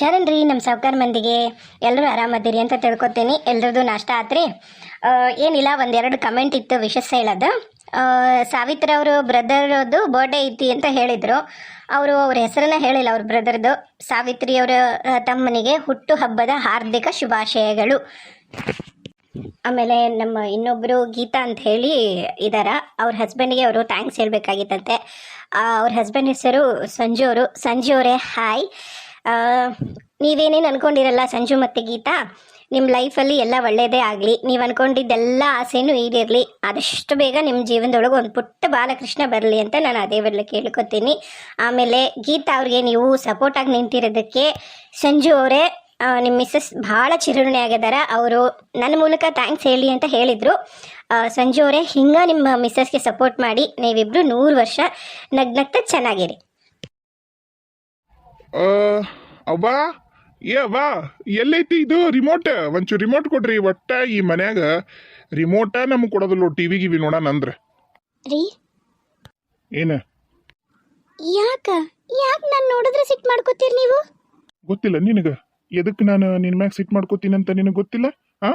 ಶರಣ್ ರೀ ನಮ್ಮ ಸಾವುಕಾರ ಮಂದಿಗೆ. ಎಲ್ಲರೂ ಆರಾಮದಿರಿ ಅಂತ ತಿಳ್ಕೊತೀನಿ. ಎಲ್ರದ್ದು ನಾಷ್ಟ ಆತ್ರಿ? ಏನಿಲ್ಲ, ಒಂದೆರಡು ಕಮೆಂಟ್ ಇತ್ತು ವಿಶೇಷ ಹೇಳೋದು. ಸಾವಿತ್ರ ಅವರು ಬ್ರದರ್ದು ಬರ್ಡೇ ಐತಿ ಅಂತ ಹೇಳಿದರು. ಅವರು ಅವ್ರ ಹೆಸರನ್ನ ಹೇಳಿಲ್ಲ ಅವ್ರ ಬ್ರದರ್ದು. ಸಾವಿತ್ರಿ ಅವರ ತಮ್ಮನಿಗೆ ಹುಟ್ಟು ಹಬ್ಬದ ಹಾರ್ದಿಕ ಶುಭಾಶಯಗಳು. ಆಮೇಲೆ ನಮ್ಮ ಇನ್ನೊಬ್ಬರು ಗೀತಾ ಅಂತ ಹೇಳಿ ಇದಾರ. ಅವ್ರ ಹಸ್ಬೆಂಡ್ಗೆ ಅವರು ಥ್ಯಾಂಕ್ಸ್ ಹೇಳಬೇಕಾಗಿತ್ತಂತೆ. ಅವ್ರ ಹಸ್ಬೆಂಡ್ ಹೆಸರು ಸಂಜು ಅವರು. ಸಂಜು ಅವರೇ ಹಾಯ್ ನೀವೇನೇನು ಅನ್ಕೊಂಡಿರಲ್ಲ ಸಂಜು ಮತ್ತು ಗೀತಾ? ನಿಮ್ಮ ಲೈಫಲ್ಲಿ ಎಲ್ಲ ಒಳ್ಳೆಯದೇ ಆಗಲಿ, ನೀವು ಅನ್ಕೊಂಡಿದ್ದೆಲ್ಲ ಆಸೆನೂ ಈಡೇರಲಿ ಆದಷ್ಟು ಬೇಗ ನಿಮ್ಮ ಜೀವನದೊಳಗೆ ಒಂದು ಪುಟ್ಟ ಬಾಲಕೃಷ್ಣ ಬರಲಿ ಅಂತ ನಾನು ಅದೇ ಬರಲಿ ಕೇಳ್ಕೊತೀನಿ. ಆಮೇಲೆ ಗೀತಾ ಅವ್ರಿಗೆ ನೀವು ಸಪೋರ್ಟಾಗಿ ನಿಂತಿರೋದಕ್ಕೆ ಸಂಜು ಅವರೇ ನಿಮ್ಮ ಮಿಸ್ಸಸ್ ಭಾಳ ಚಿರುಣೆ ಆಗಿದ್ದಾರೆ ಅವರು ನನ್ನ ಮೂಲಕ ಥ್ಯಾಂಕ್ಸ್ ಹೇಳಿ ಅಂತ ಹೇಳಿದರು. ಸಂಜು ಅವರೇ, ಹಿಂಗೆ ನಿಮ್ಮ ಮಿಸ್ಸಸ್ಗೆ ಸಪೋರ್ಟ್ ಮಾಡಿ ನೀವಿಬ್ಬರು ನೂರು ವರ್ಷ ನಗ್ನಗ್ತ ಚೆನ್ನಾಗಿರಿ. ಅವ್ವ ಏ ಅವ್ವ ಎಲ್ಲೈತಿ ಇದು? ರಿಮೋಟ್ ಒಂಚೂರು ರಿಮೋಟ್ ಕೊಡ್ರಿ. ಒಟ್ಟ ಈ ಮನ್ಯಾಗ ರಿಮೋಟ ನಮ್ಗೆ ಕೊಡೋದಿಲ್ಲ ಟಿ ವಿ ಗಿವಿ ನೋಡೋಣ ಅಂದ್ರೆ. ರೀ? ಏನ? ಯಾಕ? ಯಾಕೆ ನಾನು ನೋಡಿದ್ರೆ ಸಿಟ್ ಮಾಡ್ಕೋತೀರಿ ನೀವು? ಗೊತ್ತಿಲ್ಲ ನಿನಗೆ. ಎದಕ್ಕೆ ನಾನು ನಿನ್ನ ಮ್ಯಾಗ ಸಿಟ್ ಮಾಡ್ಕೋತೀನಿ ಅಂತ ನಿನಗೆ ಗೊತ್ತಿಲ್ಲ? ಆ?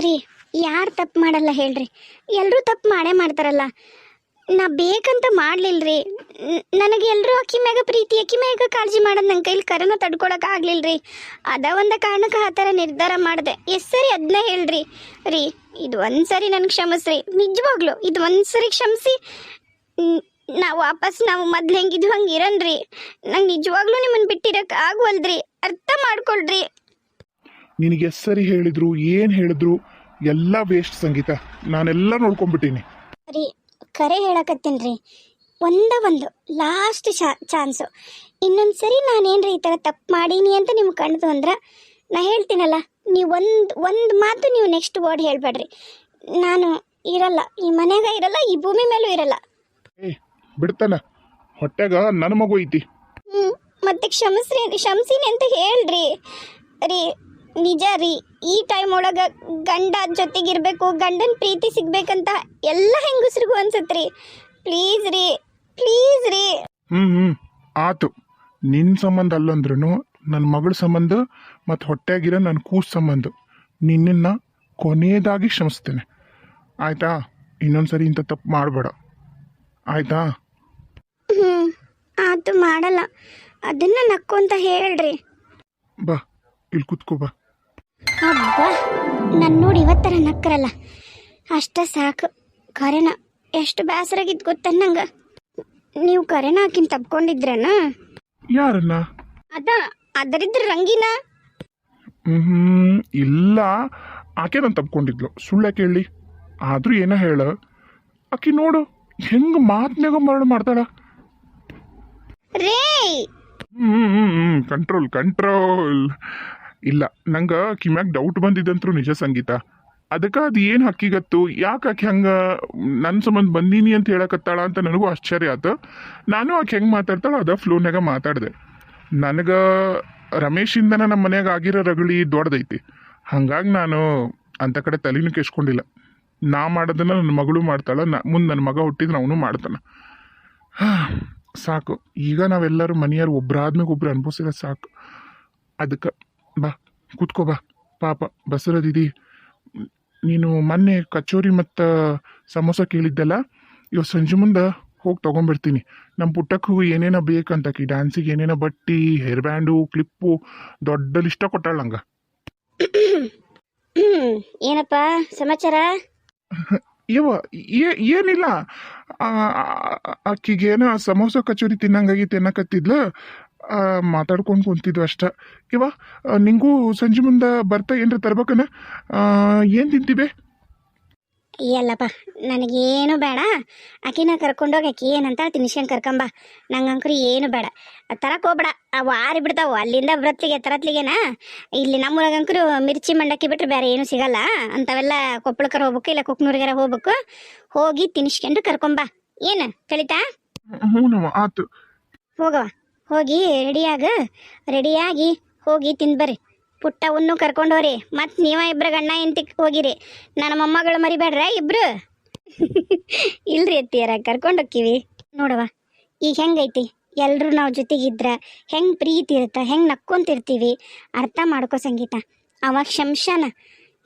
ರೀ ಯಾರು ತಪ್ಪು ಮಾಡಲ್ಲ ಹೇಳ್ರಿ. ಎಲ್ಲರೂ ತಪ್ಪು ಮಾಡೇ ಮಾಡ್ತಾರಲ್ಲ. ನಾ ಬೇಕಂತ ಮಾಡ್ಲಿಲ್ರಿ. ನನಗೆ ಎಲ್ಲರೂ ಅಕ್ಕಿ ಮ್ಯಾಗ ಪ್ರೀತಿ ಅಕ್ಕಿ ಮ್ಯಾಗ ಕಾಳಜಿ ಮಾಡೋದು ನನ್ನ ಕೈಲಿ ಕರೋನ ತಡ್ಕೊಳಕ್ ಆಗ್ಲಿಲ್ರಿ. ಅದ ಒಂದು ಕಾರಣಕ್ಕೆ ಆ ಥರ ನಿರ್ಧಾರ ಮಾಡಿದೆ. ಎಸ್ ಸರಿ ಅದನ್ನ ಹೇಳ್ರಿ. ರೀ ಇದು ಒಂದ್ಸರಿ ನನಗೆ ಕ್ಷಮಿಸ್ರಿ. ನಿಜವಾಗ್ಲು ಇದು ಒಂದ್ಸರಿ ಕ್ಷಮಿಸಿ ನಾವು ವಾಪಸ್ ನಾವು ಮೊದ್ಲು ಹೆಂಗಿದ್ವು ಹಂಗೆ ಇರನ್ರಿ. ನಂಗೆ ನಿಜವಾಗ್ಲೂ ನಿಮ್ಮನ್ನು ಬಿಟ್ಟಿರಕ್ಕೆ ಆಗವಲ್ದ್ರಿ. ಅರ್ಥ ಮಾಡ್ಕೊಳ್ರಿ. ನಿನಗೆ ಎಷ್ಟು ಸರಿ ಹೇಳಿದ್ರು ಏನು ಹೇಳಿದ್ರು ಎಲ್ಲ ವೇಸ್ಟ್ ಸಂಗೀತ. ನಾನೆಲ್ಲ ನೋಡ್ಕೊಂಡ್ಬಿಟ್ಟೀನಿ. ರೀ ಕರೆ ಹೇಳಕತ್ತೀನಿ ಒಂದ ಒಂದು ಲಾಸ್ಟ್ ಶಾ ಚಾನ್ಸು ಇನ್ನೊಂದು ಸರಿ ನಾನೇನ್ರಿ ಈ ಥರ ತಪ್ಪು ಮಾಡೀನಿ ಅಂತ ನಿಮ್ಗೆ ಕಾಣ್ತು ಅಂದ್ರೆ ನಾ ಹೇಳ್ತೀನಲ್ಲ ನೀವು ಒಂದು ಒಂದು ಮಾತು ನೀವು ನೆಕ್ಸ್ಟ್ ವರ್ಡ್ ಹೇಳಬೇಡ್ರಿ. ನಾನು ಇರಲ್ಲ ಈ ಮನೆಯಾಗ ಇರಲ್ಲ ಈ ಭೂಮಿ ಮೇಲೂ ಇರಲ್ಲ. ಏ ಬಿಡ್ತಾನ. ಹೊಟ್ಟೆಗ ನನ್ನ ಮಗು ಐತಿ. ಹ್ಞೂ ಮತ್ತೆ ಕ್ಷಮಿಸ್ರಿ ಕ್ಷಮಿಸಿನಿ ಅಂತ ಹೇಳ್ರಿ. ರೀ ನಿಜ ರೀ ಈ ಟೈಮ್ ಒಳಗೆ ಗಂಡ ಜೊತೆಗಿರ್ಬೇಕು ಗಂಡನ ಪ್ರೀತಿ ಸಿಗ್ಬೇಕಂತ ಎಲ್ಲ ಹೆಂಗಸ್ರಿಗೂ ಅನ್ಸತ್ರಿ ಪ್ಲೀಸ್ ರೀ ಪ್ಲೀಸ್ ರೀ. ಹ್ಞೂ ಹ್ಞೂ ಆತು. ನಿನ್ನ ಸಂಬಂಧ ಅಲ್ಲಂದ್ರೂ ನನ್ನ ಮಗಳ ಸಂಬಂಧ ಮತ್ತು ಹೊಟ್ಟೆಗಿರೋ ನನ್ನ ಕೂಸ್ ಸಂಬಂಧ ನಿನ್ನನ್ನು ಕೊನೆಯದಾಗಿ ಕ್ಷಮಿಸ್ತೇನೆ. ಆಯ್ತಾ? ಇನ್ನೊಂದ್ಸರಿ ಇಂಥ ತಪ್ಪು ಮಾಡಬೇಡ. ಆಯ್ತಾ? ಹ್ಞೂ ಆತು ಮಾಡಲ್ಲ. ಅದನ್ನ ನಕ್ಕೊಂತ ಹೇಳ್ರಿ. ಬಾ ಇಲ್ಲಿ ಕೂತ್ಕೋ ಬಾ. ಅಬ್ಬಾ ನನ್ನ ನೋಡಿ ಇವತ್ತರ ನಕ್ಕರಲ್ಲ. ಅಷ್ಟ ಸಾಕು. ಕರೆನ ಎಷ್ಟು ಬೇಸರಾಗಿದ್ದು ಗೊತ್ತ ನಂಗೆ? ನೀವು ಕರೆನ ಹಾಕಿನ್ ತಪ್ಕೊಂಡಿದ್ರನ? ಯಾರನ್ನ? ಅದ ಅದರಿದ್ರ ರಂಗಿನ? ಹ್ಮ್ ಇಲ್ಲ. ಆಕೆ ನಾನು ತಪ್ಕೊಂಡಿದ್ಲು. ಸುಳ್ಳೆ ಕೇಳಿ. ಆದ್ರೂ ಏನೋ ಹೇಳ? ಆಕಿ ನೋಡು ಹೆಂಗ ಮಾತ್ನಾಗ ಮರಣ ಮಾಡ್ತಾಳ. ರೇ ಹ್ಮ್ ಹ್ಮ್ ಹ್ಮ್ ಕಂಟ್ರೋಲ್ ಕಂಟ್ರೋಲ್ ಇಲ್ಲ, ನಂಗೆ ಕಿಮ್ಯಾಗ ಡೌಟ್ ಬಂದಿದ್ದಂತ್ರು ನಿಜ ಸಂಗೀತ. ಅದಕ್ಕೆ ಅದು ಏನು ಹಕ್ಕಿಗತ್ತು? ಯಾಕೆ ಆಕೆ ಹಂಗೆ ನನ್ನ ಸಂಬಂಧ ಬಂದೀನಿ ಅಂತ ಹೇಳಕತ್ತಾಳ ಅಂತ ನನಗೂ ಆಶ್ಚರ್ಯ ಆತು. ನಾನು ಆಕೆ ಹೆಂಗೆ ಮಾತಾಡ್ತಾಳ ಅದ ಫ್ಲೋನ್ಯಾಗ ಮಾತಾಡಿದೆ. ನನಗೆ ರಮೇಶಿಂದನ ನಮ್ಮ ಮನೆಯಾಗ ಆಗಿರೋ ರಗಳಿ ದೊಡ್ಡದೈತಿ. ಹಂಗಾಗಿ ನಾನು ಅಂಥ ಕಡೆ ತಲೆನೂ ಕೆಸ್ಕೊಂಡಿಲ್ಲ. ನಾ ಮಾಡೋದನ್ನು ನನ್ನ ಮಗಳು ಮಾಡ್ತಾಳೆ, ನಾ ಮುಂದೆ ನನ್ನ ಮಗ ಹುಟ್ಟಿದ್ರೆ ಅವನು ಮಾಡ್ತಾನೆ. ಸಾಕು, ಈಗ ನಾವೆಲ್ಲರೂ ಮನೆಯವ್ರು ಒಬ್ಬರಾದ್ಮೇಲೆ ಒಬ್ರು ಅನುಭವಿಸಿದ್ರೆ ಸಾಕು. ಅದಕ್ಕೆ ಬಾ ಕೂತ್ಕೋ ಬಾ. ಪಾಪ ಬಸರದಿದಿ ನೀನು ಮೊನ್ನೆ ಕಚೋರಿ ಮತ್ತು ಸಮೋಸ ಕೇಳಿದ್ದಲ್ಲ? ಇವತ್ತು ಸಂಜೆ ಮುಂದೆ ಹೋಗಿ ತೊಗೊಂಬರ್ತೀನಿ ನಮ್ಮ ಪುಟ್ಟಕ್ಕೂ ಏನೇನೋ ಬೇಕಂತ ಕಿ ಡ್ಯಾನ್ಸಿಗೆ ಏನೇನೋ ಬಟ್ಟಿ ಹೇರ್ ಬ್ಯಾಂಡು ಕ್ಲಿಪ್ಪು ದೊಡ್ಡ ಲಿಷ್ಟ ಕೊಟ್ಟಾಳ ನಂಗೆ. ಏನಪ್ಪ ಸಮಾಚಾರ? ಇವ ಏ- ಏನಿಲ್ಲ. ಆಕಿಗೇನ ಸಮೋಸ ಕಚೋರಿ ತಿನ್ನಂಗಾಗಿ ಅನ್ನಕತ್ತಿದ್ಲು ಮಾತಾಡ್ಕೊಂಡು ಕುಂತಿದ್ವು ಅಷ್ಟ ಇವ ನಿಂಗೂ ಸಂಜೆ ಮುಂದೆ ಬರ್ತಾ ಏನ್ರ ತರ್ಬೇಕನ ಏನು ತಿಂತೀವಿ ಎಲ್ಲಪ್ಪ ನನಗೇನು ಬೇಡ ಆಕಿನ ಕರ್ಕೊಂಡೋಗಿ ಆಕಿ ಏನಂತ ತಿನ್ಸ್ಕೊಂಡು ಕರ್ಕೊಂಬ ನಂಗಂಕ್ರು ಏನು ಬೇಡ ತರಕ್ ಹೋಗ್ಬೇಡ ಅವು ಆರಿ ಬಿಡ್ತಾವು ಅಲ್ಲಿಂದ ಬ್ರತ್ಲಿಗೆ ತರತ್ಲಿಗೆನಾ ಇಲ್ಲಿ ನಮ್ಮೂರಾಗಂಕರು ಮಿರ್ಚಿ ಮಂಡಕ್ಕಿ ಬಿಟ್ರೆ ಬೇರೆ ಏನು ಸಿಗಲ್ಲ ಅಂಥವೆಲ್ಲ ಕೊಪ್ಪಳಕ್ಕರ ಹೋಗ್ಬೇಕು ಇಲ್ಲ ಕುಕ್ನೂರಿಗಾರ ಹೋಗ್ಬೇಕು ಹೋಗಿ ತಿನ್ಸ್ಕೊಂಡು ಕರ್ಕೊಂಬ ಏನು ಕಲಿತಾ ಹ್ಞೂ ಆತು ಹೋಗವ ಹೋಗಿ ರೆಡಿಯಾಗ, ರೆಡಿಯಾಗಿ ಹೋಗಿ ತಿಂದ್ಬರ್ರಿ ಪುಟ್ಟವನ್ನು ಕರ್ಕೊಂಡೋರಿ ಮತ್ತು ನೀವ ಇಬ್ರು ಗಂಡ ಇಂತಿ ಹೋಗಿರಿ. ನನ್ನ ಮೊಮ್ಮಗಳು ಮರಿಬೇಡ್ರ ಇಬ್ರು. ಇಲ್ರಿ ಅತ್ತಿಯರ, ಕರ್ಕೊಂಡು ಹೋಕ್ಕಿವಿ. ನೋಡವ ಈಗ ಹೆಂಗೈತಿ? ಎಲ್ಲರೂ ನಾವು ಜೊತೆಗಿದ್ರೆ, ಹೆಂಗೆ ಪ್ರೀತಿ ಇರುತ್ತೆ, ಹೆಂಗೆ ನಕ್ಕೊಂತಿರ್ತೀವಿ, ಅರ್ಥ ಮಾಡ್ಕೋ ಸಂಗೀತ. ಅವಾಗ ಕ್ಷಮ್ಸನ.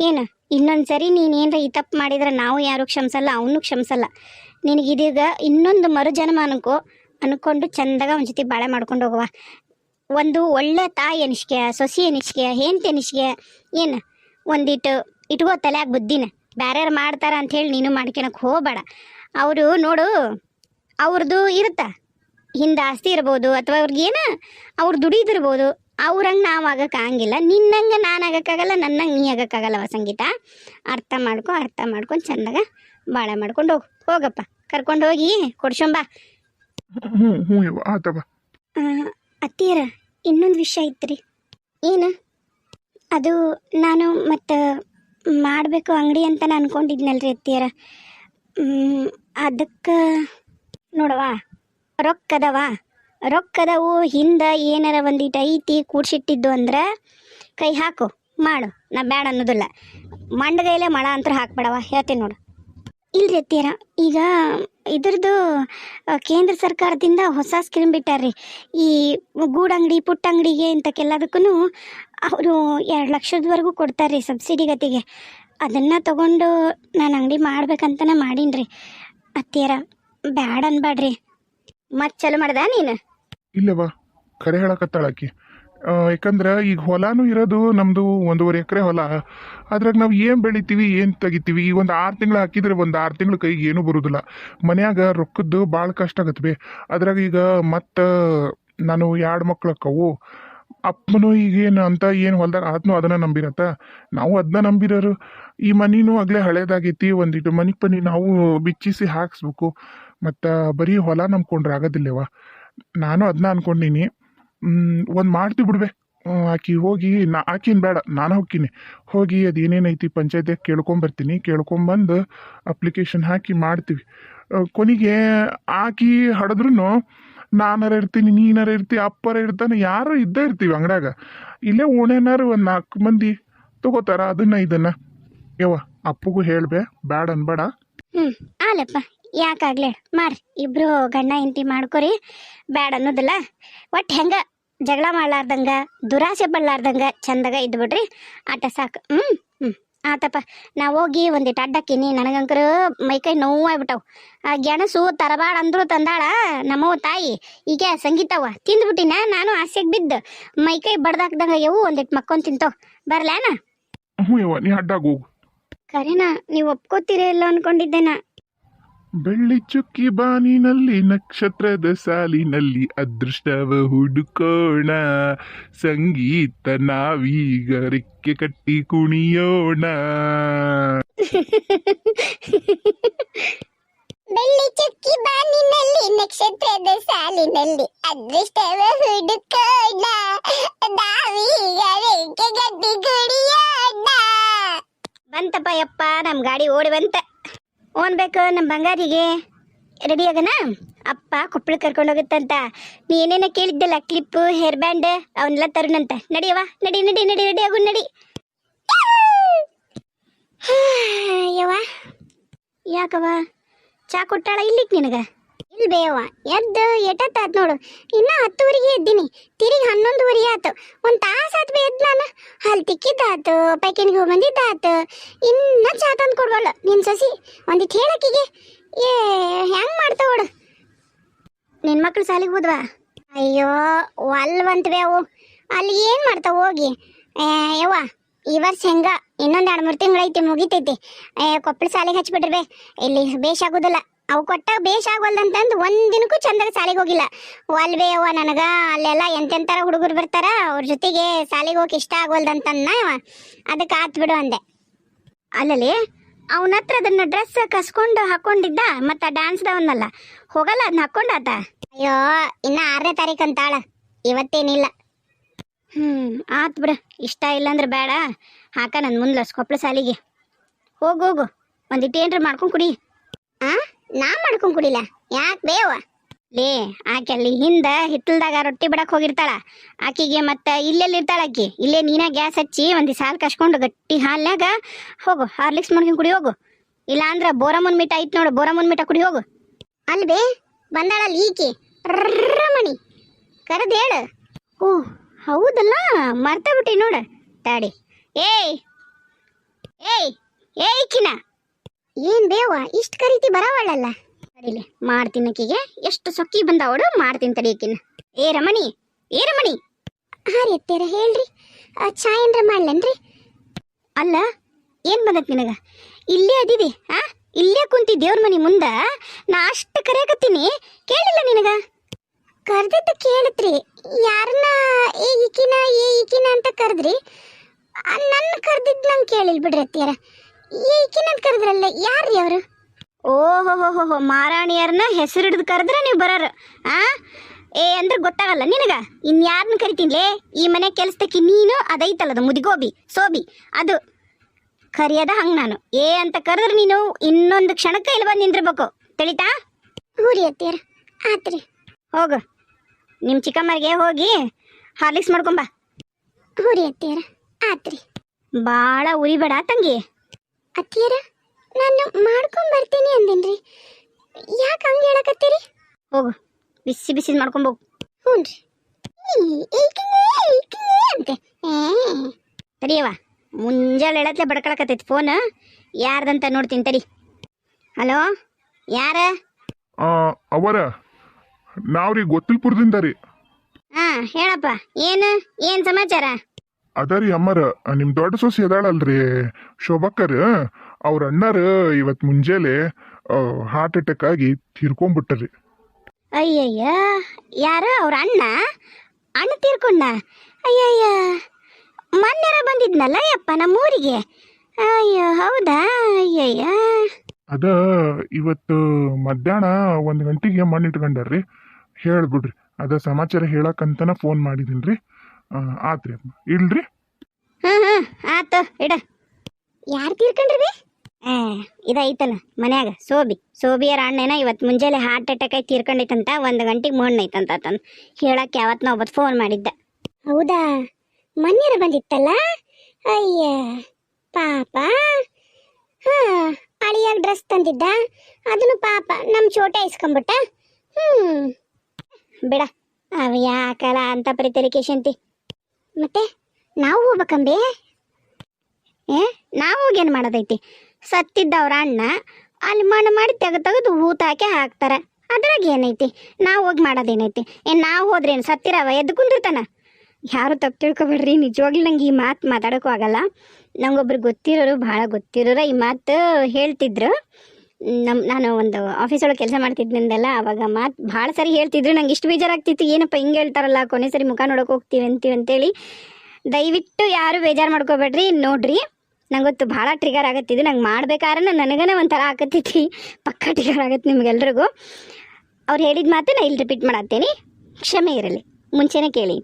ಏನು ಇನ್ನೊಂದು ಸರಿ ನೀನು ಏನರ ಈ ತಪ್ಪು ಮಾಡಿದ್ರೆ ನಾವು ಯಾರು ಕ್ಷಮಿಸಲ್ಲ, ಅವನು ಕ್ಷಮಿಸಲ್ಲ. ನಿನಗಿದೀಗ ಇನ್ನೊಂದು ಮರುಜನ್ಮ ಅನ್ಕೋ ಅನ್ಕೊಂಡು ಚಂದಾಗ ಒಂದು ಜೊತೆ ಬಾಳೆ ಮಾಡ್ಕೊಂಡು ಹೋಗುವ. ಒಂದು ಒಳ್ಳೆ ತಾಯಿ ಅನಿಸ್ಕೆ ಸೊಸಿ ಅನಿಸ್ಕೆ ಹೆಂಡತಿ ಅನಿಸ್ಕೆ ಏನು ಒಂದಿಟ್ಟು ಇಟ್ಕೋ ತಲೆಯಾಗ ಬುದ್ಧಿನ. ಬ್ಯಾರ್ಯಾರು ಮಾಡ್ತಾರ ಹೇಳಿ ನೀನು ಮಾಡ್ಕೊಳಕ್ಕೆ ಹೋಗಬೇಡ. ಅವರು ನೋಡು ಅವ್ರದ್ದು ಇರುತ್ತಾ. ಹಿಂದೆ ಆಸ್ತಿ ಇರ್ಬೋದು ಅಥವಾ ಅವ್ರಿಗೇನ ಅವ್ರು ದುಡಿದಿರ್ಬೋದು ಅವ್ರಂಗೆ ನಾವು ಆಗೋಕ್ಕಾಗಿಲ್ಲ ನಿನ್ನಂಗೆ ನಾನು ಆಗೋಕ್ಕಾಗಲ್ಲ ನನ್ನಂಗೆ ನೀ ಆಗಕ್ಕಾಗಲ್ಲವ ಸಂಗೀತ. ಅರ್ಥ ಮಾಡ್ಕೊ, ಅರ್ಥ ಮಾಡ್ಕೊಂಡು ಚಂದಾಗ ಬಾಳೆ ಮಾಡ್ಕೊಂಡು ಹೋಗು. ಹೋಗಪ್ಪ. ಕರ್ಕೊಂಡು ಹೋಗಿ ಕೊಡ್ಸೊಂಬ. ಹ್ಞೂ ಹ್ಞೂ ಆತವ ಅತ್ತೀರ ಇನ್ನೊಂದು ವಿಷಯ ಐತ್ರಿ. ಏನು? ಅದು ನಾನು ಮತ್ತು ಮಾಡಬೇಕು ಅಂಗಡಿ ಅಂತ ನಾನು ಅನ್ಕೊಂಡಿದ್ನಲ್ರಿ ಅತ್ತಿಯರ. ಅದಕ್ಕೆ ನೋಡವ ರೊಕ್ಕದವ. ರೊಕ್ಕದವು ಹಿಂದೆ ಏನಾರ ಒಂದಿಟ್ಟು ಐತಿ ಕೂಡ್ಸಿಟ್ಟಿದ್ದು ಅಂದ್ರೆ ಕೈ ಹಾಕು, ಮಾಡು, ನಾ ಬ್ಯಾಡ ಅನ್ನೋದಿಲ್ಲ. ಮಂಡಗೈಲೆ ಮಳ ಅಂತ ಹಾಕ್ಬೇಡವ ಹೇಳ್ತೀನಿ ನೋಡು. ಇಲ್ರಿ ಅತ್ತಿಯರ, ಈಗ ಇದ್ರದ್ದು ಕೇಂದ್ರ ಸರ್ಕಾರದಿಂದ ಹೊಸ ಸ್ಕೀಮ್ ಬಿಟ್ಟಾರ್ರಿ. ಈ ಗೂಡಂಗಡಿ ಪುಟ್ಟಂಗಡಿಗೆ ಇಂಥಕ್ಕೆಲ್ಲದಕ್ಕೂ ಅವರು ಎರಡು ಲಕ್ಷದವರೆಗೂ ಕೊಡ್ತಾರೆ ಸಬ್ಸಿಡಿ ಗತಿಗೆ. ಅದನ್ನು ತಗೊಂಡು ನಾನು ಅಂಗಡಿ ಮಾಡ್ಬೇಕಂತನೇ ಮಾಡೀನಿ ಅತ್ತಿಯರ ಬ್ಯಾಡ ಅನ್ಬೇಡ್ರಿ ಮತ್ತೆ ಚಲೋ ಮಾಡ್ದ ನೀನು? ಇಲ್ಲವಾ ಕರೆ ಹೇಳಕತ್ತಾಳ ಆಕಿ. ಆ, ಯಾಕಂದ್ರೆ ಈಗ ಹೊಲಾನು ಇರೋದು ನಮ್ದು ಒಂದೂವರೆ ಎಕರೆ ಹೊಲ. ಅದ್ರಾಗ ನಾವು ಏನು ಬೆಳಿತೀವಿ, ಏನು ತೆಗಿತೀವಿ? ಈ ಒಂದು ಆರು ತಿಂಗಳು ಹಾಕಿದ್ರೆ ಒಂದು ಆರು ತಿಂಗಳು ಕೈಗೆ ಏನೂ ಬರೋದಿಲ್ಲ. ಮನ್ಯಾಗ ರೊಕ್ಕದ್ದು ಭಾಳ ಕಷ್ಟ ಆಗತ್ತೆ ಅದ್ರಾಗ ಈಗ ಮತ್ತು ನಾನು ಎರಡು ಮಕ್ಳು ಅಕ್ಕವು. ಅಪ್ಪನು ಈಗೇನು ಅಂತ ಏನು ಹೊಲ್ದಾಗ ಆದ್ನು ಅದನ್ನ ನಂಬಿರತ್ತ. ನಾವು ಅದನ್ನ ನಂಬಿರೋರು. ಈ ಮನಿನೂ ಆಗಲೇ ಹಳೇದಾಗೈತಿ. ಒಂದಿಟ್ಟು ಮನಿ ಪನಿ ನಾವು ಬಿಚ್ಚಿಸಿ ಹಾಕಿಸ್ಬೇಕು. ಮತ್ತು ಬರೀ ಹೊಲ ನಂಬ್ಕೊಂಡ್ರೆ ಆಗೋದಿಲ್ಲವ. ನಾನು ಅದನ್ನ ಅನ್ಕೊಂಡೀನಿ. ಒಂದು ಮಾಡ್ತೀವಿ ಹ್ಮ್, ಆಕಿ ಹೋಗಿ ನಾ ಆಕಿನ ಬೇಡ ನಾನು ಹೋಗ್ತೀನಿ. ಹೋಗಿ ಅದು ಏನೇನೈತಿ ಪಂಚಾಯತಿಯಾಗ ಕೇಳ್ಕೊಂಬರ್ತೀನಿ ಕೇಳ್ಕೊಂಬಂದು ಅಪ್ಲಿಕೇಶನ್ ಹಾಕಿ ಮಾಡ್ತೀವಿ. ಕೊನೆಗೆ ಆಕಿ ಹಡಿದ್ರೂ ನಾನಾರ ಇರ್ತೀನಿ ನೀನಾರ ಇರ್ತಿ ಅಪ್ಪರ ಇರ್ತಾನೆ ಯಾರು ಇದ್ದೇ ಇರ್ತೀವಿ ಅಂಗಡ್ಯಾಗ. ಇಲ್ಲೇ ಓಣೆನಾರು ಒಂದು ನಾಲ್ಕು ಮಂದಿ ತಗೋತಾರ ಅದನ್ನ ಇದನ್ನ. ಯವ್ವ ಅಪ್ಪಗೂ ಹೇಳ್ಬೆ ಬ್ಯಾಡ ಅನ್ಬೇಡ. ಹ್ಞೂ ಆಲಪ್ಪ ಯಾಕಾಗ್ಲೇ? ಮಾಡ್ರಿ ಇಬ್ರು ಗಂಡ ಹೆಂಡತಿ ಮಾಡ್ಕೊರಿ ಬ್ಯಾಡ ಅನ್ನೋದಿಲ್ಲ. ಒಟ್ಟು ಹೆಂಗ ಜಗಳ ಮಾಡ್ಲಾರ್ದಂಗ ದುರಾಸೆ ಪಡ್ಲಾರ್ದಂಗ ಚಂದಾಗ ಇದ್ಬಿಡ್ರಿ. ಆಟ ಸಾಕು. ಹ್ಞೂ ಹ್ಞೂ ಆತಪ್ಪ ನಾ ಹೋಗಿ ಒಂದಿಟ್ಟು ಅಡ್ಡಕ್ಕಿನಿ ನನಗಂಕರ ಮೈಕೈ ನೋವಾಗ್ಬಿಟ್ಟವು. ಆ ಗೆಣಸು ತರಬಾಡ ಅಂದ್ರು ತಂದಾಳ ನಮ್ಮವ್ವ ತಾಯಿ. ಈಗ ಸಂಗೀತವ ತಿಂದ್ಬಿಟ್ಟಿನ ನಾನು ಆಸೆಗೆ ಬಿದ್ದು. ಮೈಕೈ ಬಡ್ದಾಕ್ದಂಗ ಯವು ಒಂದಿಟ್ಟು ಮಕ್ಕೊಂಡ್ ತಿಂತವ್ ಬರ್ಲ್ಯಾನ? ಹ್ಞೂ ಯವ್ವ ನೀ ಅಡ್ಡಾಗ ಹೋಗು. ಕರೀನಾ ನೀವು ಒಪ್ಕೋತೀರ ಇಲ್ಲ ಅನ್ಕೊಂಡಿದ್ದೆನ ಬೆಳ್ಳಿ ಚುಕ್ಕಿ ಬಾನಿನಲ್ಲಿ ನಕ್ಷತ್ರದ ಸಾಲಿನಲ್ಲಿ ಅದೃಷ್ಟವ ಹುಡುಕೋಣ. ಸಂಗೀತ ನಾವೀಗ ರೆಕ್ಕೆ ಕಟ್ಟಿ ಕುಣಿಯೋಣ. ಬೆಳ್ಳಿ ಚುಕ್ಕಿ ಬಾನಿನಲ್ಲಿ ನಕ್ಷತ್ರದ ಸಾಲಿನಲ್ಲಿ ಅದೃಷ್ಟವ ಹುಡುಕೋಣ. ನಾವೀಗ ರೆಕ್ಕೆ ಗಟ್ಟಿ ಕುಣಿಯೋಣ. ಬಂತಪ್ಪ ಯಪ್ಪ ನಮ್ಮ ಗಾಡಿ ಓಡಿ ಬಂತ. ಓನ್ ಬೇಕು ನಮ್ಮ ಬಂಗಾರಿಗೆ. ರೆಡಿ ಆಗನ? ಅಪ್ಪ ಕೊಪ್ಪಳ ಕರ್ಕೊಂಡು ಹೋಗುತ್ತಂತ. ನೀ ಏನೇನ ಕೇಳಿದ್ದಲ್ಲ ಕ್ಲಿಪ್ಪು ಹೇರ್ ಬ್ಯಾಂಡ್ ಅವನ್ನೆಲ್ಲ ತರುಣಂತ ನಡಿಯವ್ವ ನಡಿ ನಡಿ ನಡಿ ರೆಡಿ ಆಗು, ನಡಿ. ಯವ್ವ. ಯಾಕವ್ವ? ಚಾ ಕೊಟ್ಟಾಳ ಇಲ್ಲಿಗೆ ನಿನಗ? ಇಲ್ ಬೇಯವ್ವ ಎದ್ದು ಎಟತ್ತಾತ್ ನೋಡು. ಇನ್ನ ಹತ್ತುವರೆಗೆ ಎದ್ದೀನಿ. ತಿರುಗಿ ಹನ್ನೊಂದುವರೆ ಆತು. ಒಂದ್ ತಾಸು ಆತ್ ಬೇ ಎದ್ದು ನಾನು. ಅಲ್ಲಿ ತಿಕ್ಕಿದ್ದಾತು ಪೈಕಿನಿಗೆ ಹೋಗಿ ಬಂದಿದ್ದಾತು. ಇನ್ನ ಚಾ ತಂದು ಕೊಡ್ಬಲ್ಲ ನಿನ್ ಸಸಿ ಒಂದಿಟ್ಟು ಹೇಳಕ್ಕಿಗೆ. ಏ ಹೆಂಗ್ ಮಾಡ್ತಾವೋಡು ನಿನ್ ಮಕ್ಳು ಸಾಲಿಗೆ ಹೋದ್ವಾ? ಅಯ್ಯೋ ಅಲ್ವಂತವೇವು ಅಲ್ಲಿ ಏನ್ ಮಾಡ್ತಾವ ಹೋಗಿ. ಯವ್ವ, ಈ ವರ್ಷ ಹೆಂಗ? ಇನ್ನೊಂದ್ ಎರಡು ಮೂರು ತಿಂಗಳೈತಿ, ಮುಗಿತೈತಿ. ಕೊಪ್ಪಳ ಸಾಲಿಗೆ ಹಚ್ಬಿಟ್ರೆ ಬೇ. ಇಲ್ಲಿ ಬೇಷ್ ಆಗುದಿಲ್ಲ. ಅವು ಕೊಟ್ಟಾಗ ಬೇಷ್ ಆಗೋಲ್ದಂತಂದು ಒಂದ್ ದಿನಕ್ಕೂ ಚಂದಾಗ ಸಾಲಿಗೆ ಹೋಗಿಲ್ಲ. ಒಲ್ವೇ ಅವ್ವ ನನಗ, ಅಲ್ಲೆಲ್ಲ ಎಂತೆಂತರ ಹುಡುಗರು ಬರ್ತಾರ, ಅವ್ರ ಜೊತೆಗೆ ಸಾಲಿಗೆ ಹೋಗಿ ಇಷ್ಟ ಆಗೋಲ್ದಂತನ್ನ ಅದಕ್ಕೆ ಆತ್ ಬಿಡು ಅಂದೆ. ಅಲ್ಲಲ್ಲಿ, ಅವನ ಹತ್ರ ಅದನ್ನ ಡ್ರೆಸ್ ಕಸ್ಕೊಂಡು ಹಾಕೊಂಡಿದ್ದ, ಮತ್ತ ಡ್ಯಾನ್ಸ್ದವನ್ನಲ್ಲ ಹೋಗಲ್ಲ ಅದನ್ನ ಹಾಕೊಂಡಾತ ಅಯ್ಯೋ, ಇನ್ನ ಆರನೇ ತಾರೀಕು ಅಂತಾಳ. ಇವತ್ತೇನಿಲ್ಲ. ಹ್ಮ್, ಆತ್ ಬಿಡು. ಇಷ್ಟ ಇಲ್ಲ ಅಂದ್ರೆ ಬೇಡ. ಹಾಕ ನನ್ ಮುಂದ್ಲಸ್ ಕೊಪ್ಪಳ ಸಾಲಿಗೆ ಹೋಗು ಹೋಗು. ಒಂದಿಟ್ಟು ಏನ್ರ ಮಾಡ್ಕೊಂಡ್ ಕುಡಿ. ಆ? ನಾ ಮಾಡ್ಕೊಂಡ್ ಕುಡಿಲ. ಯಾಕೆ ಬೇವ ಲೇ ಆಕೆ ಅಲ್ಲಿ ಹಿಂದ ಹಿತ್ತಲ್ದಾಗ ರೊಟ್ಟಿ ಬಿಡಕ್ ಹೋಗಿರ್ತಾಳ. ಆಕಿಗೆ ಮತ್ತೆ ಇಲ್ಲೆಲ್ಲಿ ಇರ್ತಾಳ ಆಕಿ? ಇಲ್ಲೇ ನೀನ ಗ್ಯಾಸ್ ಹಚ್ಚಿ ಒಂದ್ ಸಾಲ್ ಕಸ್ಕೊಂಡು ಗಟ್ಟಿ ಹಾಲ್ನಾಗ ಹೋಗು, ಹಾರ್ಲಿಕ್ಸ್ ಮಾಡ್ಕೊಂಡು ಕುಡಿ ಹೋಗು. ಇಲ್ಲ ಅಂದ್ರ ಬೋರಮ್ಮನ್ ಮೀಟ ಐತ್ ನೋಡು, ಬೋರಮ್ಮನ್ ಮೀಟ ಕುಡಿ ಹೋಗು. ಅಲ್ಬೇ ಬಂದಾಳಲ್ಲಿ ಈಕಿ. ರಮಣಿ ಕರೆದು ಓ, ಹೌದಲ್ಲ? ಮರ್ತ ಬಿಟ್ಟಿ ನೋಡು. ತಾಡಿ ಏಯ್ ಏಯ್ ಏಯ್, ಕಿನ. ಏನ್ ಬೇವ ಇಷ್ಟ ಕರೀತಿ ಬರವಳಲ್ಲ? ಅಡಿಲಿ ಮಾಡ್ತೀನಿ ಆಕಿಗೆ. ಎಷ್ಟು ಸೊಕ್ಕಿ ಬಂದವಳು ಮಾಡ್ತೀನಿ ತಡಿಯಕಿನ ಏ ರಮಣಿ ಏ ರಮಣಿ. ಹಾ ರೀ ಅತ್ತೇರ, ಹೇಳ್ರಿ. ಚಾ ಏನ್ರ ಮಾಡ್ಲನ್ರಿ? ಅಲ್ಲ, ಏನ್ ಬಂದತ್ ನಿನಗ? ಇಲ್ಲೇ ಅದೀವಿ ಆ? ಇಲ್ಲೇ ಕುಂತಿ ದೇವ್ರ ಮನಿ ಮುಂದ ನಾ ಅಷ್ಟು ಕರೆಯಕತ್ತೀನಿ. ಕೇಳಿಲ್ಲ ನಿನಗ? ಕರ್ದಿದ್ದು ಕೇಳತ್ರಿ. ಯಾರನ್ನ ಏ ಈಕಿನ ಏ ಈಕಿನ ಅಂತ ಕರೆದ್ರಿ. ನನ್ನ ಕರ್ದಿದ್ದು ನಂಗೆ ಕೇಳಿಲ್ ಬಿಡ್ರಿ ಅತ್ತಿಯಾರ ಈಕಿನ ಅಂತ ಕರೆದ್ರಲ್ಲ ಯಾರ್ರಿ ಅವರು? ಓಹೋ ಮಾರಾಣಿಯರ್ನ ಹೆಸರು ಹಿಡಿದು ಕರೆದ್ರೆ ನೀವು ಬರೋರು ಆ? ಏ ಅಂದ್ರೆ ಗೊತ್ತಾಗಲ್ಲ ನಿನಗ? ಇನ್ಯಾರನ್ನ ಕರಿತೀನಿಲೇ? ಈ ಮನೆ ಕೆಲಸದಕ್ಕೆ ನೀನು ಅದೈತಲ್ಲದ ಮುದಿಗೋಬಿ ಸೋಬಿ ಅದು. ಕರಿಯದ ಹಂಗ್ ನಾನು. ಏ ಅಂತ ಕರೆದ್ರೆ ನೀನು ಇನ್ನೊಂದು ಕ್ಷಣಕ್ಕೆ ಇಲ್ಲಿ ಬಂದು ನಿಂದಿರ್ಬೇಕು. ತಿಳಿತಾ? ಹುರಿ ಅತ್ತೀರ ಆತ್ರಿ. ಹೋಗು. ನಿಮ್ಮ ಚಿಕ್ಕಮ್ಮರಿಗೆ ಹೋಗಿ ಹಾರ್ಲಿಕ್ಸ್ ಮಾಡ್ಕೊಂಬ ಊರಿ ಅತ್ತೀರ ಆತ್ರಿ. ಭಾಳ ಉರಿಬೇಡ ತಂಗಿ. ಅತ್ತಿಯರ ನಾನು ಮಾಡ್ಕೊಂಡ್ ಬರ್ತೀನಿ ಅಂದೇನ್ರಿ. ಯಾಕೆ ಹಂಗೆ ಹೇಳಕತ್ತೀರಿ? ಹೋಗು ಬಿಸಿ ಬಿಸಿ ಮಾಡ್ಕೊಂಬೋಗು ಹ್ಞೂನ್ರಿ. ಅಂತೆ? ತಡಿಯವ ಮುಂಜಾನೆ ಹೇಳತ್ಲೆ ಬಡ್ಕೊಳಕತ್ತೈತಿ ಫೋನ್ ಯಾರ್ದಂತ ನೋಡ್ತೀನಿ ತಡಿ. ಹಲೋ ಯಾರ? ಆ, ಅವರ. ನಾವ್ರಿ ಗೊತ್ತಿಲ್ಪುರದಿಂದ ರೀ. ಹಾ ಹೇಳಪ್ಪ ಏನು ಏನು ಸಮಾಚಾರ? ಅದ ರೀ ಅಮ್ಮರ ನಿಮ್ಮ ದೊಡ್ಡ ಸೊಸಿ ಅದಾಳಲ್ರಿ ಶೋಭಕ್ಕರ್ ಅವ್ರ ಅಣ್ಣರ ಇವತ್ ಮುಂಜಾನೆ ಹಾರ್ಟ್ ಅಟ್ಯಾಕ್ ಆಗಿ ತೀರ್ಕೊಂಡ್ಬಿಟ್ಟರಿ ಅಯ್ಯಯ್ಯ ಯಾರು ಅವ್ರ ಅಣ್ಣ? ಅಣ್ಣ ತೀರ್ಕೊಂಡ? ಅಯ್ಯಯ್ಯ ಮೊನ್ನೆರ ಬಂದಿದ್ನಲ್ಲ ಯಪ್ಪ ನಮ್ಮೂರಿಗೆ? ಅಯ್ಯೋ ಹೌದಾ? ಅಯ್ಯಯ್ಯ. ಅದ ಇವತ್ತು ಮಧ್ಯಾಹ್ನ ಒಂದು ಗಂಟೆಗೆ ಮಣ್ಣು ಇಟ್ಕೊಂಡಾರ್ರಿ ಹೇಳ್ಬಿಡ್ರಿ ಅದ ಸಮಾಚಾರ ಹೇಳಕ್ಕಂತನ ಫೋನ್ ಮಾಡಿದೀನ್ರಿ. ಆ, ಆತ್ರಿ ಅಮ್ಮ. ಇಲ್ರಿ? ಹ್ಮ್ ಹ್ಮ್ ಆತು ಇಡ. ಯಾರು ತೀರ್ಕೊಂಡ್ರಿ ಏ ಇದೈತಲ್ಲ ಮನ್ಯಾಗ ಸೋಬಿ. ಸೋಬಿಯರ ಅಣ್ಣನ ಇವತ್ತು ಮುಂಜಾನೆ ಹಾರ್ಟ್ ಅಟ್ಯಾಕ್ ಆಯ್ತು ತೀರ್ಕೊಂಡೈತಂತ ಒಂದು ಗಂಟೆಗೆ ಮಣ್ಣೈತಂತ ಐತಂತ ಹೇಳಕ್ಕೆ ಯಾವತ್ತು ನಾವು ಫೋನ್ ಮಾಡಿದ್ದ. ಹೌದಾ? ಮೊನ್ನೆರ ಬಂದಿತ್ತಲ್ಲ? ಅಯ್ಯ ಪಾಪ. ಹಾ ಅಳಿಯಾಗ ಡ್ರೆಸ್ ತಂದಿದ್ದ. ಅದನ್ನು ಪಾಪ ನಮ್ಮ ಚೋಟ ಇಸ್ಕೊಂಬಿಟ್ಟ ಹ್ಮ್. ಬಿಡ ಅವ ಯಾಕಲ್ಲ ಅಂತ ಪರಿ ತೆಲಿಕೇಶಂತಿ ಮತ್ತೆ ನಾವು ಹೋಗ್ಬೇಕಂಬೆ ಏ, ನಾವು ಏನು ಮಾಡೋದೈತಿ. ಸತ್ತಿದ್ದವ್ರ ಅಣ್ಣ ಅಲ್ಲಿ ಮಣ್ಣು ಮಾಡಿ ತೆಗೆದು ತೆಗೆದು ಹೂತ ಹಾಕಿ ಹಾಕ್ತಾರೆ. ಅದ್ರಾಗ ಏನೈತಿ? ನಾವು ಹೋಗಿ ಮಾಡೋದೇನೈತಿ? ಏನು ನಾವು ಹೋದ್ರೇನು ಸತ್ತಿರವ? ಎದ್ದು ಕುಂದಿರ್ತಾನ? ಯಾರು ತಪ್ಪು ತಿಳ್ಕೊಬೇಡ್ರಿ. ನಿಜವಾಗ್ಲೂ ನಂಗೆ ಈ ಮಾತು ಮಾತಾಡೋಕ್ಕೂ ಆಗಲ್ಲ. ನಂಗೊಬ್ರು ಗೊತ್ತಿರೋರು ಭಾಳ ಗೊತ್ತಿರೋರು ಈ ಮಾತು ಹೇಳ್ತಿದ್ರು. ನಮ್ಮ ನಾನು ಒಂದು ಆಫೀಸ್ ಒಳಗೆ ಕೆಲಸ ಮಾಡ್ತಿದ್ನಿಂದಲ್ಲ, ಅವಾಗ ಮಾತು ಭಾಳ ಸರಿ ಹೇಳ್ತಿದ್ರು. ನಂಗೆ ಇಷ್ಟು ಬೇಜಾರಾಗ್ತಿತ್ತು. ಏನಪ್ಪ ಹಿಂಗೆ ಹೇಳ್ತಾರಲ್ಲ, ಕೊನೆ ಸರಿ ಮುಖ ನೋಡೋಕೆ ಹೋಗ್ತೀವಿ ಅಂತೀವಿ ಅಂತೇಳಿ. ದಯವಿಟ್ಟು ಯಾರು ಬೇಜಾರು ಮಾಡ್ಕೋಬೇಡ್ರಿ. ನೋಡ್ರಿ ನಂಗೊತ್ತು ಗೊತ್ತು ಭಾಳ ಟ್ರಿಗರ್ ಆಗತ್ತಿದ್ದು. ನಂಗೆ ಮಾಡ್ಬೇಕಾದ್ರೆ ನನಗನ ಒಂಥರ ಆಗತ್ತೈತಿ ಪಕ್ಕ ಟ್ರಿಗರ್ ಆಗತ್ತೆ ನಿಮ್ಗೆಲ್ರಿಗೂ. ಅವ್ರು ಹೇಳಿದ ಮಾತು ನಾನು ಇಲ್ಲಿ ರಿಪೀಟ್ ಮಾಡತ್ತೇನೆ. ಕ್ಷಮೆ ಇರಲಿ. ಮುಂಚೆನೇ ಕೇಳಿ.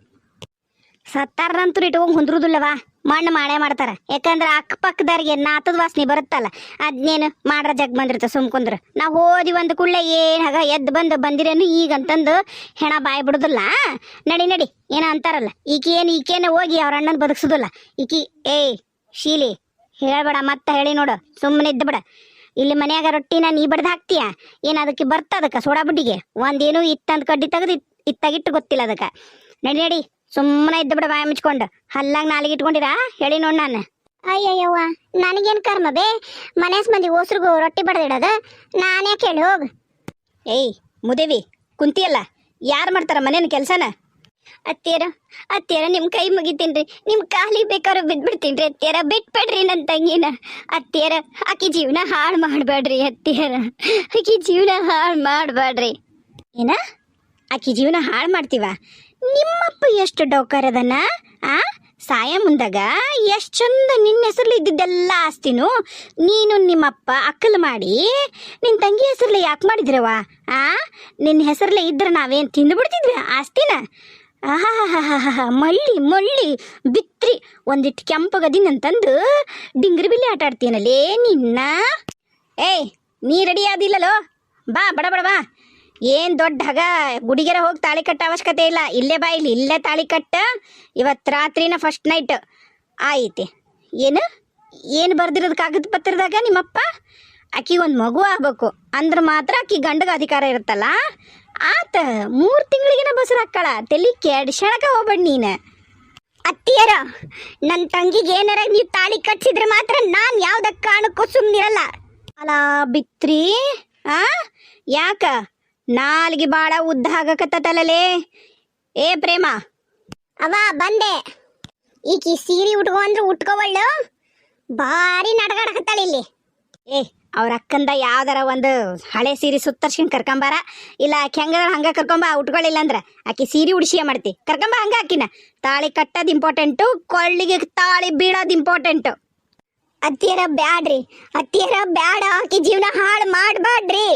ಸತ್ತಾರಂತೂ ಇಟ್ಕೊಂಡು ಕುಂದ್ರುದಿಲ್ಲವಾ? ಮಣ್ಣು ಮಾಡೇ ಮಾಡ್ತಾರ. ಯಾಕಂದ್ರೆ ಅಕ್ಕಪಕ್ಕದವ್ರಿಗೆ ನಾತದ ವಾಸನೆ ಬರುತ್ತಲ್ಲ, ಅದ್ನೇನು ಮಾಡ್ರ ಜಗ್ ಬಂದಿರ್ತ ಸುಮ್ಕುಂದ್ರ ನಾವು ಓದಿ ಒಂದು ಕೂಡಲೇ ಏನು ಹಾಗ ಎದ್ದು ಬಂದು ಬಂದಿರೇನು ಈಗ ಅಂತಂದು ಹೆಣ ಬಾಯಿ ಬಿಡುದಿಲ್ಲ. ನಡಿ ನಡಿ, ಏನೋ ಅಂತಾರಲ್ಲ. ಈಕಿ ಏನು ಈಕೇನು ಹೋಗಿ ಅವ್ರ ಅಣ್ಣನ ಬದುಕ್ಸೋದಿಲ್ಲ. ಈಕಿ, ಏಯ್, ಶೀಲಿ, ಹೇಳ್ಬೇಡ, ಮತ್ತೆ ಹೇಳಿ ನೋಡು. ಸುಮ್ಮನೆ ಇದ್ದು ಬಿಡ. ಇಲ್ಲಿ ಮನ್ಯಾಗ ರೊಟ್ಟಿನ ನೀ ಬಡ್ದು ಹಾಕ್ತೀಯ? ಏನು ಅದಕ್ಕೆ ಬರ್ತದಕ್ಕ ಸೋಡಾ ಬುಡ್ಡಿಗೆ? ಒಂದೇನು ಇತ್ತಂದು ಕಡ್ಡಿ ತೆಗೆದು ಇತ್ತಾಗಿಟ್ಟು ಗೊತ್ತಿಲ್ಲ ಅದಕ್ಕೆ. ನಡಿ ನಡಿ. ಸುಮ್ಮನೆ ಇದ್ದ ಬಿಡ ಬಾಯ ಮುಚ್ಕೊಂಡು. ಹಲ್ಲಾಗ ನಾಲಿಗೆ ಇಟ್ಕೊಂಡಿರಾ ಹೇಳಿ ನೋಡ್ ನಾನು. ಅಯ್ಯಯ್ಯವ್ವ ನನಗೇನು ಕರ್ಮ ಬೇ? ಮನೆ ಮಂದಿ ಓಸ್ರಿಗೂ ರೊಟ್ಟಿ ಬಡ್ದಿಡೋದ? ನಾನೇ ಕೇಳಿ ಹೋಗು? ಏಯ್ ಮುದೇವಿ ಕುಂತಿಯಲ್ಲ? ಯಾರು ಮಾಡ್ತಾರ ಮನೇನ ಕೆಲಸನ? ಅತ್ತಿಯರ ಅತ್ತಿಯರ ನಿಮ್ಮ ಕೈ ಮುಗಿತೀನ್ರಿ ನಿಮ್ಮ ಕಾಲಿಗೆ ಬೇಕಾದ್ರೂ ಬಿದ್ಬಿಡ್ತೀನಿ ರೀ ಅತ್ತಿಯರ. ಬಿಟ್ಬಿಡ್ರಿ ನನ್ನ ತಂಗಿನ. ಅತ್ತಿಯರ ಆಕಿ ಜೀವನ ಹಾಳು ಮಾಡಬೇಡ್ರಿ ಅತ್ತಿಯರ. ಆಕಿ ಜೀವನ ಹಾಳು ಮಾಡ್ಬೇಡ್ರಿ ಏನ? ಆಕಿ ಜೀವನ ಹಾಳು ಮಾಡ್ತೀವ? ನಿಮ್ಮಪ್ಪ ಎಷ್ಟು ಡೌಕರದನ ಆ? ಸಾಯ ಮುಂದಾಗ ಎಷ್ಟು ಚಂದ ನಿನ್ನ ಹೆಸರಲ್ಲಿ ಇದ್ದಿದ್ದೆಲ್ಲ ಆಸ್ತಿನು ನೀನು ನಿಮ್ಮಪ್ಪ ಅಕ್ಕಲು ಮಾಡಿ ನಿನ್ನ ತಂಗಿ ಹೆಸರಲ್ಲಿ ಯಾಕೆ ಮಾಡಿದ್ರವ ಆ? ನಿನ್ನ ಹೆಸರಲ್ಲೇ ಇದ್ರೆ ನಾವೇನು ತಿಂದು ಬಿಡ್ತಿದ್ವಿ ಆಸ್ತಿನ? ಆಹಾಹಾಹಾಹಾ ಮಳ್ಳಿ ಮಳ್ಳಿ, ಬಿತ್ರಿ ಒಂದಿಟ್ಟು ಕೆಂಪಗದಿನಂತಂದು ಡಿಂಗ್ರಿ ಬಿಲ್ಲಿ ಆಟ ಆಡ್ತೀನಲ್ಲೇ ನಿನ್ನ? ಏಯ್, ನೀ ರೆಡಿ ಆದಿಲ್ಲಲೋ? ಬಾ, ಬಡ ಬಡ ಬಾ. ಏನು ದೊಡ್ಡ ಹಗ? ಗುಡಿಗೆರ ಹೋಗಿ ತಾಳಿ ಕಟ್ಟ ಅವಶ್ಯಕತೆ ಇಲ್ಲ. ಇಲ್ಲೇ ಬಾ, ಇಲ್ಲಿ ಇಲ್ಲೇ ತಾಳಿ ಕಟ್ಟ. ಇವತ್ತು ರಾತ್ರಿನ ಫಸ್ಟ್ ನೈಟ್ ಆಯ್ತಿ. ಏನು? ಏನು ಬರ್ದಿರೋದು ಕಾಗದ ಪತ್ರದಾಗ ನಿಮ್ಮಪ್ಪ? ಆಕಿ ಒಂದು ಮಗು ಆಗ್ಬೇಕು. ಅಂದ್ರೆ ಮಾತ್ರ ಆಕಿ ಗಂಡಗ ಅಧಿಕಾರ ಇರುತ್ತಲ್ಲ? ಆತ ಮೂರು ತಿಂಗಳಿಗೆನ ಬಸರು ಹಾಕಳ ತಲೆ ಕೆಡ್ಸಣಕ ಹೋಗ್ಬೇಡ ನೀನು. ಅತ್ತಿಯರ ನನ್ನ ತಂಗಿಗೆ ಏನಾರ ನೀವು ತಾಳಿ ಕಟ್ಸಿದ್ರೆ ಮಾತ್ರ ನಾನು ಯಾವ್ದ ಕಾರಣಕ್ಕೂ ಸುಮ್ಮನಿರಲ್ಲ ಅಲ್ಲ ಬಿತ್ರಿ. ಆ? ಯಾಕ? ನಾಲ್ಗೆ ಬಾಳ ಉದ್ದ ಆಗಕತ್ತಲ್ಲಲೇ ಏ ಪ್ರೇಮ, ಅವ ಬಂದೆ. ಈಕಿ ಸೀರೆ ಉಟ್ಕೊ ಅಂದ್ರೆ ಉಟ್ಕೋವಳ್ಳು ಭಾರಿ ನಡ್ಗಾಡಕತ್ತಾಳ ಇಲ್ಲಿ. ಏ, ಅವ್ರ ಅಕ್ಕಂದ ಯಾವ್ದಾರ ಒಂದು ಹಳೆ ಸೀರೆ ಸುತ್ತರ್ಸ್ಕೊಂಡು ಕರ್ಕೊಂಬಾರ. ಇಲ್ಲ ಆಕಿ ಹಂಗ ಹಂಗ ಕರ್ಕೊಂಬ ಉಟ್ಕೊಳ್ಳಿಲ್ಲ ಅಂದ್ರ. ಆಕಿ ಸೀರೆ ಉಡ್ಸಿಯ ಮಾಡ್ತಿ. ಕರ್ಕೊಂಬ ಹಂಗ ಆಕಿನ. ತಾಳಿ ಕಟ್ಟೋದು ಇಂಪಾರ್ಟೆಂಟು ಕೊಳ್ಳಿಗೆ ತಾಳಿ ಬೀಳೋದ್ ಇಂಪಾರ್ಟೆಂಟು ಅತ್ತಿಯರ ಬ್ಯಾಡ್ರಿ, ಅತ್ತಿಯರ ಬ್ಯಾಡ. ಆಕಿ ಜೀವನ ಹಾಳು ಮಾಡಬೇಡ್ರಿ